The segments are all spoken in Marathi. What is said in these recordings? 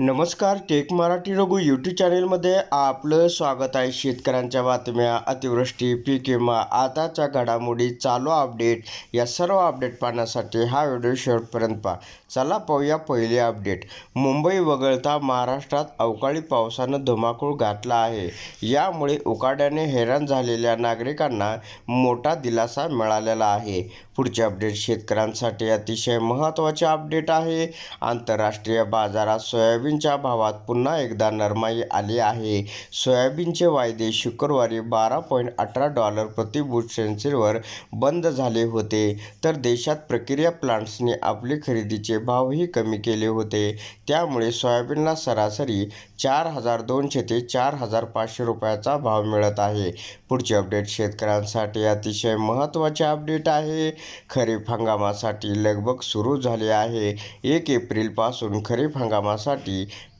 नमस्कार टेक मराठी रघु यूट्यूब चॅनेलमध्ये आपलं स्वागत आहे. शेतकऱ्यांच्या बातम्या अतिवृष्टी पीक विमा आताच्या घडामोडी चालू अपडेट या सर्व अपडेट पाहण्यासाठी हा व्हिडिओ शेवटपर्यंत पहा. चला पाहूया पहिले अपडेट मुंबई वगळता महाराष्ट्रात अवकाळी पावसानं धुमाकूळ घातला आहे. यामुळे उकाड्याने हैराण झालेल्या नागरिकांना मोठा दिलासा मिळालेला आहे. पुढचे अपडेट शेतकऱ्यांसाठी अतिशय महत्त्वाचे अपडेट आहे. आंतरराष्ट्रीय बाजारात सोयाबीनच्या भावात पुन्हा एकदा नरमाई आली आहे. सोयाबीनचे वायदे शुक्रवारी बारा पॉईंट अठरा डॉलर प्रति सेन्सिलवर बंद झाले होते. तर देशात प्रक्रिया प्लांट्सने आपले खरेदीचे भावही कमी केले होते. त्यामुळे सोयाबीनला सरासरी चार हजार दोनशे ते चार हजार पाचशे रुपयाचा भाव मिळत आहे. पुढचे अपडेट शेतकऱ्यांसाठी अतिशय महत्त्वाचे अपडेट आहे. खरीप हंगामासाठी लगबग सुरू झाली आहे. एक एप्रिलपासून खरीप हंगामासाठी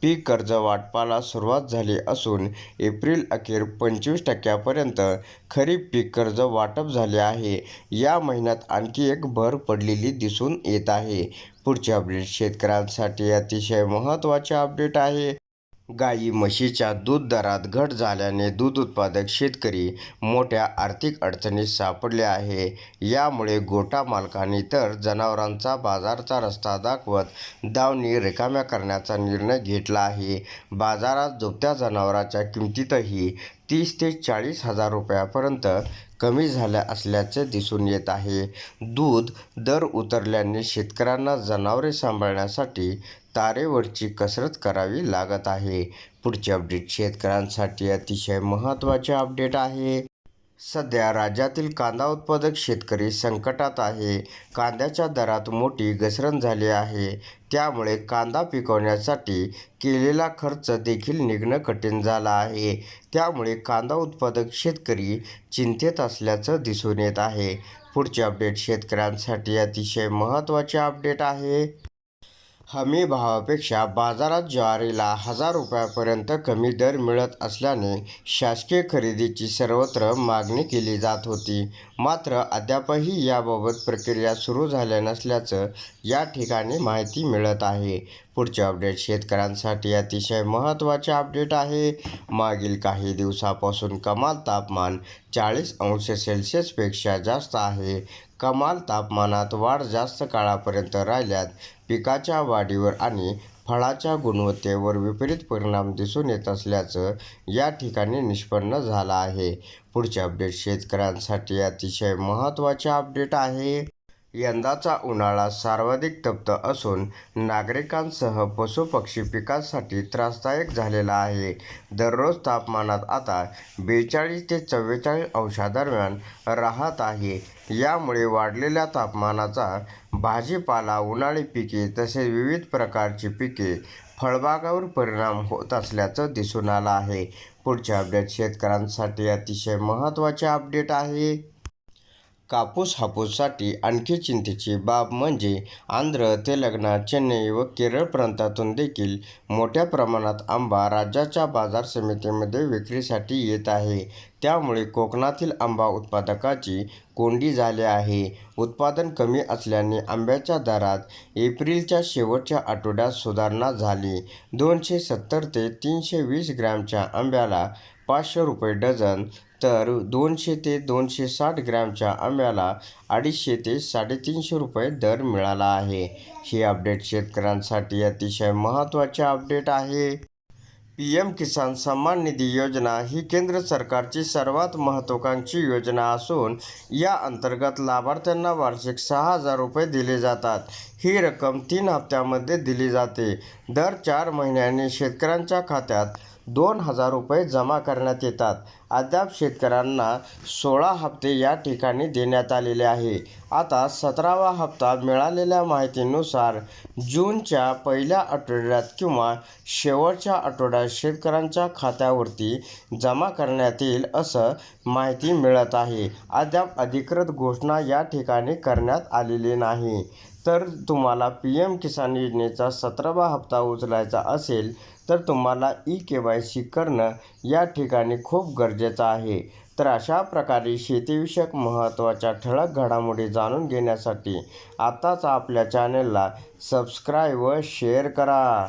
पीक कर्ज वाटपाला सुरुवात झाली असून एप्रिल अखेर पंचवीस टक्क्यापर्यंत खरीप पीक कर्ज वाटप झाले आहे. या महिन्यात आणखी एक भर पडलेली दिसून येत आहे. पुढचे अपडेट शेतकऱ्यांसाठी अतिशय महत्त्वाचे अपडेट आहे. गाई म्हशीच्या दूध दरात घट झाल्याने दूध उत्पादक शेतकरी मोठ्या आर्थिक अडचणीत सापडले आहे. यामुळे गोठा मालकांनी तर जनावरांचा बाजारचा रस्ता दाखवत दावणी रिकाम्या करण्याचा निर्णय घेतला आहे. बाजारात झोपत्या जनावराच्या किमतीतही तीस ते चाळीस हजार रुपयापर्यंत कमी झाल्या असल्याचे दिसून येत आहे. दूध दर उतरल्याने शेतकऱ्यांना जनावरे सांभाळण्यासाठी तारेवरची कसरत करावी लागत आहे. पुढचे अपडेट शेतकऱ्यांसाठी अतिशय महत्त्वाचे अपडेट आहे. सध्या राज्यातील कांदा उत्पादक शेतकरी संकटात आहे. कांद्याच्या दरात मोठी घसरण झाली आहे. त्यामुळे कांदा पिकवण्यासाठी केलेला खर्च देखील निघणं कठीण झाला आहे. त्यामुळे कांदा उत्पादक शेतकरी चिंतेत असल्याचं दिसून येत आहे. पुढचे अपडेट शेतकऱ्यांसाठी अतिशय महत्त्वाचे अपडेट आहे. हमी भावापेक्षा बाजारात ज्वारीला हजार रुपयापर्यंत कमी दर मिळत असल्याने शासकीय खरेदीची सर्वत्र मागणी केली जात होती. मात्र अद्यापही याबाबत प्रक्रिया सुरू झाल्या नसल्याचं या ठिकाणी माहिती मिळत आहे. पुढचे अपडेट शेतकऱ्यांसाठी अतिशय महत्त्वाचे अपडेट आहे. मागील काही दिवसापासून कमाल तापमान चाळीस अंश सेल्सिअसपेक्षा जास्त आहे. कमाल तापमानात वाढ जास्त काळापर्यंत राहिल्यात पिकाच्या वाढीवर आणि फळाच्या गुणवत्तेवर विपरीत परिणाम दिसून येत असल्याचं या ठिकाणी निष्पन्न झालं आहे. पुढचे अपडेट शेतकऱ्यांसाठी अतिशय महत्त्वाचे अपडेट आहे. यंदाचा उन्हाळा सर्वाधिक तप्त असून नागरिकांसह पशुपक्षी पिकांसाठी त्रासदायक झालेला आहे. दररोज तापमानात आता बेचाळीस ते चव्वेचाळीस अंशादरम्यान राहत आहे. यामुळे वाढलेल्या तापमानाचा भाजीपाला उन्हाळी पिके तसेच विविध प्रकारची पिके फळबागावर परिणाम होत असल्याचं दिसून आलं आहे. पुढच्या अपडेट शेतकऱ्यांसाठी अतिशय महत्त्वाचे अपडेट आहे. कापूस हापूससाठी आणखी चिंतेची बाब म्हणजे आंध्र तेलंगणा चेन्नई व केरळ प्रांतातून देखील मोठ्या प्रमाणात आंबा राज्याच्या बाजार समितीमध्ये विक्रीसाठी येत आहे. त्यामुळे कोकणातील आंबा उत्पादकाची कोंडी झाली आहे. उत्पादन कमी असल्याने आंब्याच्या दरात एप्रिलच्या शेवटच्या आठवड्यात सुधारणा झाली. दोनशे सत्तर ते तीनशे वीस ग्रॅमच्या आंब्याला पाचशे रुपये डझन तर दोनशे ते दोनशे साठ ग्रॅमच्या आंब्याला अडीचशे ते साडेतीनशे रुपये दर मिळाला आहे. ही अपडेट शेतकऱ्यांसाठी अतिशय महत्त्वाचे अपडेट आहे. पी एम किसान सन्मान निधी योजना ही केंद्र सरकारची सर्वात महत्त्वाकांक्षी योजना असून या अंतर्गत लाभार्थ्यांना वार्षिक सहा हजार रुपये दिले जातात. ही रक्कम तीन हप्त्यामध्ये दिली जाते. दर चार महिन्यांनी शेतकऱ्यांच्या खात्यात दोन हजार रुपये जमा करण्यात येतात. अद्याप शेतकऱ्यांना सोळा हप्ते या ठिकाणी देण्यात आलेले आहे. आता सतरावा हप्ता मिळालेल्या माहितीनुसार जूनच्या पहिल्या आठवड्यात किंवा शेवटच्या आठवड्यात शेतकऱ्यांच्या खात्यावरती जमा करण्यात येईल असं माहिती मिळत आहे. अद्याप अधिकृत घोषणा या ठिकाणी करण्यात आलेली नाही. तर तुम्हाला पी एम किसान योजनेचा सतरावा हप्ता उचलायचा असेल तर तुम्हाला ई के वाय सी करणं या ठिकाणी खूप गरजेचं आहे. तर अशा प्रकारे शेतीविषयक महत्त्वाच्या ठळक घडामोडी जाणून घेण्यासाठी आत्ताच आपल्या चॅनलला सबस्क्राईब व शेअर करा.